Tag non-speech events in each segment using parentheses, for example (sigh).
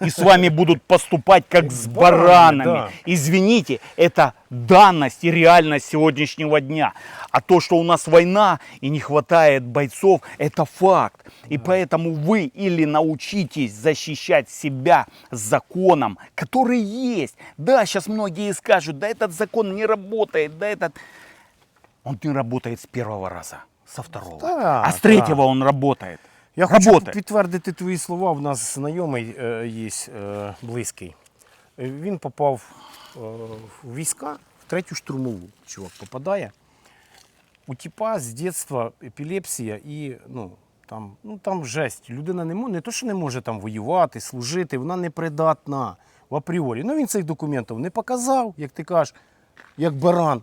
и с вами будут поступать как с баранами, да. Извините, это данность и реальность сегодняшнего дня. А то, что у нас война и не хватает бойцов, это факт. И поэтому вы или научитесь защищать себя законом, который есть. Да, сейчас многие скажут, да этот закон не работает, да этот... Он не работает с первого раза, со второго. Да, а с третьего он работает. Я хочу підтвердити твої слова. У нас знайомий е, є е, близький. Е, Він попав е, в війська, в третю штурмову. Чувак попадає. У тіпа з дитинства епілепсія і ну, там, ну, там жесть. Людина не може, не то, що не може там воювати, служити, вона непридатна в апріорі. Ну він цих документів не показав, як ти кажеш, як баран.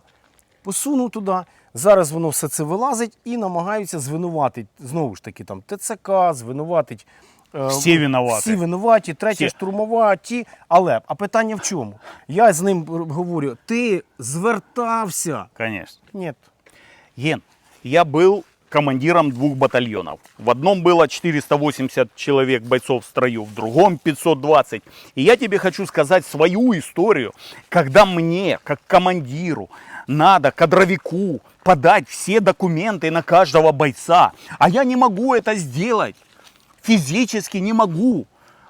Посунув туди. Зараз воно все це вилазить і намагаються звинуватити, знову ж таки, там ТЦК, звинуватить. е, Всі винуваті. Всі винуваті, третя штурмова, ті. Але, а питання в чому? Я з ним говорю: ти звертався? Конечно. Ні. Ген, я был командиром двух батальонов. В одном было 480 человек бойцов в строю, в другом 520. И я тебе хочу сказать свою историю, когда мне, как командиру, надо кадровику подать все документы на каждого бойца. А я не могу это сделать. Физически не могу.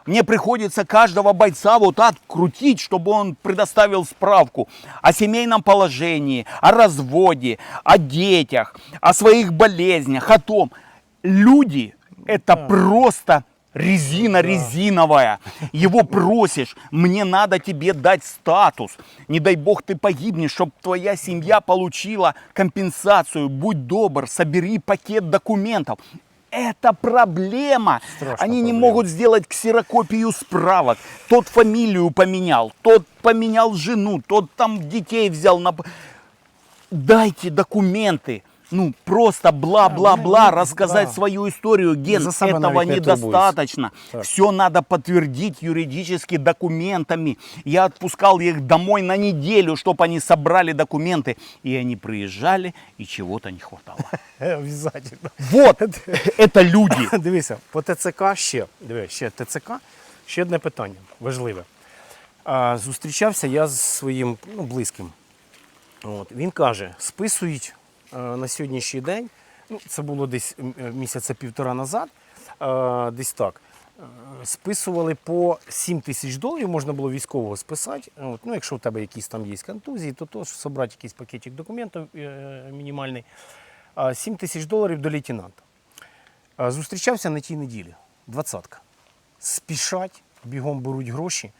Мне приходится каждого бойца вот так крутить, чтобы он предоставил справку о семейном положении, о разводе, о детях, о своих болезнях, о том. Люди это просто резина резиновая. Его просишь, мне надо тебе дать статус. Не дай бог ты погибнешь, чтобы твоя семья получила компенсацию. Будь добр, собери пакет документов. Это проблема. Страшная Они не проблема. могут сделать ксерокопию справок. Тот фамилию поменял, тот поменял жену, тот там детей взял на... Дайте документы Ну, просто бла-бла-бла, ну, рассказать да. свою историю. Ген, За себя этого навіть не недостаточно. Так. Все надо подтвердить юридически документами. Я отпускал их домой на неделю, чтобы они собрали документы. И они приезжали, и чего-то не хватало. (laughs) Обязательно. Вот, (laughs) это люди. (laughs) Дивися, по ТЦК ще, диви, ще ТЦК, ще одне питання важливе. А, зустрічався я з своїм ну, близьким. От, він каже, списують е, на сьогоднішній день, ну, це було десь е, місяця півтора назад, е, десь так. е, Списували по 7 тисяч доларів, можна було військового списати. От, ну, якщо у тебе якісь там є контузії, то то зібрати якийсь пакетик документів е, мінімальний. 7 тисяч доларів до лейтенанта. Зустрічався на тій неділі. Двадцятка. Спішать, бігом беруть гроші.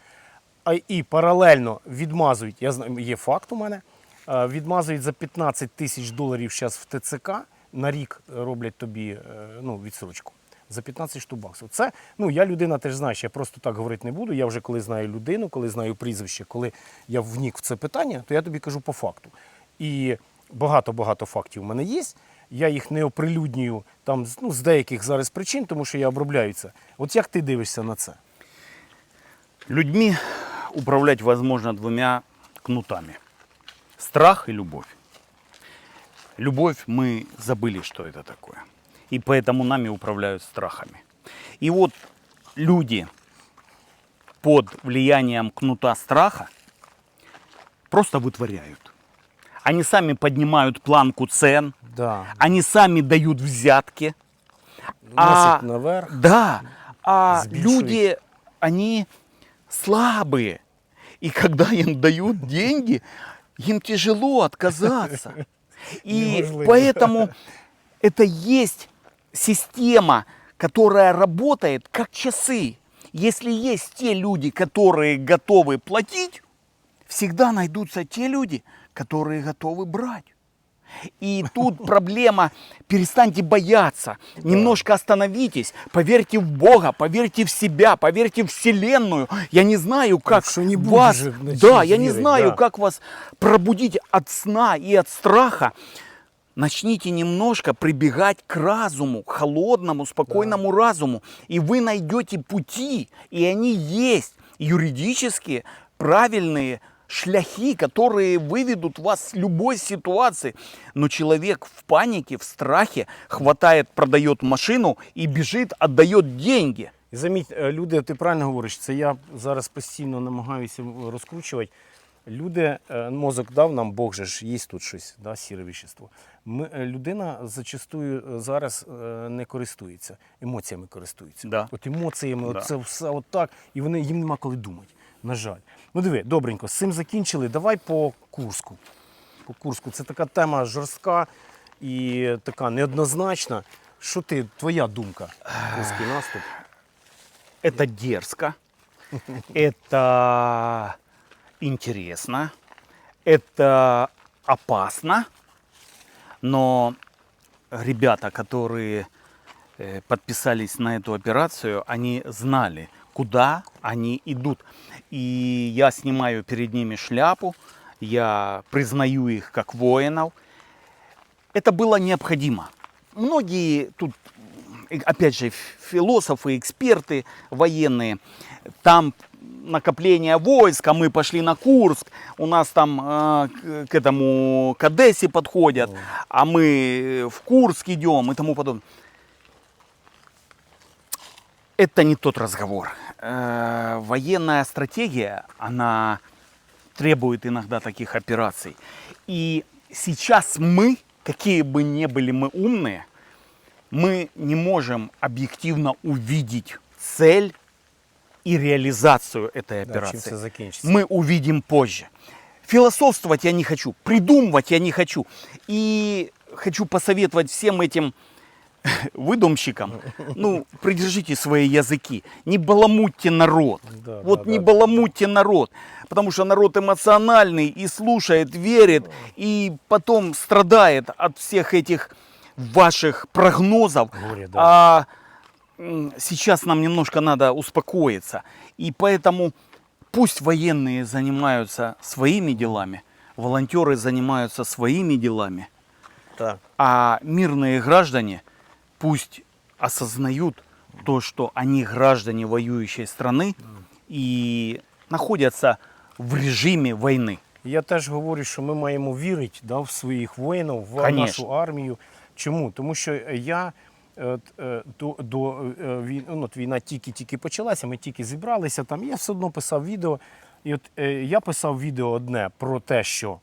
А і паралельно відмазують, я знаю, є факт у мене. А, Відмазують за 15 тисяч доларів зараз в ТЦК. На рік роблять тобі е, ну, відсрочку. За 15 штук баксів. Це, ну, я людина теж знаєш, я просто так говорити не буду. Я вже коли знаю людину, коли знаю прізвище, коли я внік в це питання, то я тобі кажу по факту. І багато-багато фактів у мене є. Я їх не оприлюднюю там ну, з деяких зараз причин, тому що я обробляю це. От як ти дивишся на це? Людьми управлять возможно двумя кнутами. Страх и любовь. Любовь мы забыли, что это такое. И поэтому нами управляют страхами. И вот люди под влиянием кнута страха просто вытворяют. Они сами поднимают планку цен, Да. они сами дают взятки. Носить наверх. Да, а Сбивший. люди, они слабые. И когда им дают деньги, им тяжело отказаться. (laughs) И поэтому это есть система, которая работает как часы. Если есть те люди, которые готовы платить, всегда найдутся те люди, которые готовы брать. И тут проблема, перестаньте бояться, немножко остановитесь, поверьте в Бога, поверьте в себя, поверьте в Вселенную. Я не знаю, как будешь вас, да, я не верить, знаю, да. как вас пробудить от сна и от страха. Начните немножко прибегать к разуму, к холодному, спокойному разуму, и вы найдете пути, и они есть. Юридические, правильные шляхи, которые выведут вас с любой ситуации. Но человек в панике, в страхе хватает, продает машину и бежит, отдает деньги. Заміть, е, люди, ти правильно говориш, це я зараз постійно намагаюся розкручувати. Люди, е, мозок дав нам, Бог же ж є тут щось, да, сіре віщество. Ми, е, людина зачастую е, зараз е, не користується, емоціями користується. Да. От емоціями, Да. це все отак, і вони, їм нема коли думати. На жаль. Ну диви, добренько, з цим закінчили. Давай по Курську. По Курську. Це така тема жорстка і така неоднозначна. Що ти, твоя думка? Курський наступ? Это дерзко, (laughs) это интересно, это опасно, но ребята, которые э, подписались на эту операцию, они знали, куда они идут. И я снимаю перед ними шляпу, я признаю их как воинов. Это было необходимо. Многие тут, опять же, философы, эксперты военные, там накопление войск, а мы пошли на Курск, у нас там э, к- к этому, к Одессе подходят, а мы в Курск идем и тому подобное. Это не тот разговор. Э, военная стратегия, она требует иногда таких операций. И сейчас мы, какие бы ни были мы умные, мы не можем объективно увидеть цель и реализацию этой Да, операции. закінчиться? Мы увидим позже. Философствовать я не хочу, придумывать я не хочу. И хочу посоветовать всем этим выдумщикам, ну, придержите свои языки, не баламутьте народ. Да, вот да, не да, баламутьте народ, потому что народ эмоциональный и слушает, верит, и потом страдает от всех этих ваших прогнозов. Горе, да. А сейчас нам немножко надо успокоиться. И поэтому пусть военные занимаются своими делами, волонтеры занимаются своими делами, Так. а мирные граждане пусть осознают то, что они граждане воюющей страны и находятся в режиме войны. Я теж говорю, що ми маємо вірити да, в своїх воїнів, в Конечно. нашу армію. Чому? Тому що я е, е, до, до е, вій- ну, от війна тільки-тільки почалася, ми тільки зібралися там. Я все одно писав відео. І от е, я писав відео одне про те, що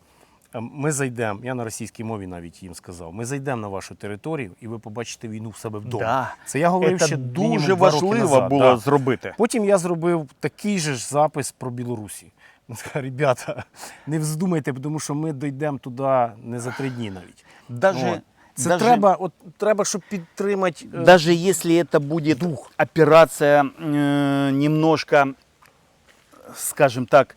ми зайдемо, я на російській мові навіть їм сказав, ми зайдемо на вашу територію і ви побачите війну в себе вдома. Да. Це я говорив Це ще дуже важливо було да. зробити. Потім я зробив такий же ж запис про Білорусі. Ребята, не вздумайте, тому що ми дійдемо туди не за три дні навіть. Даже, Це даже- треба, от, треба, щоб підтримати. е, Даже если это будет дух. операция э, немножко, скажем так,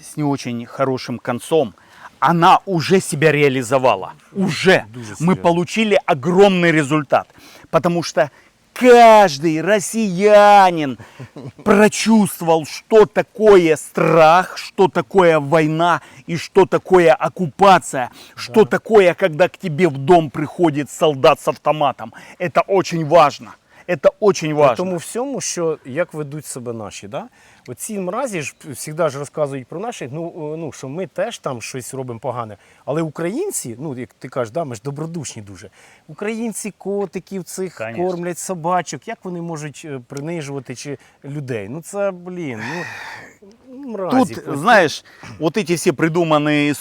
с не очень хорошим концом, она уже себя реализовала. Уже. Мы получили огромный результат. Потому что каждый россиянин (laughs) прочувствовал, что такое страх, что такое война и что такое оккупация, что такое, когда к тебе в дом приходит солдат с автоматом. Это очень важно. Это очень По важно. тому всьому, що як ведуть себе наші. Да? Оці мразі ж завжди ж розказують про наших, ну, о, ну, що ми теж там щось робимо погане. Але українці, ну як ти кажеш, да, ми ж добродушні дуже. Українці котиків цих Конечно. кормлять собачок. Як вони можуть е, принижувати чи людей? Ну це, блін, ну мразі. Тут, знаешь, вот эти все придуманные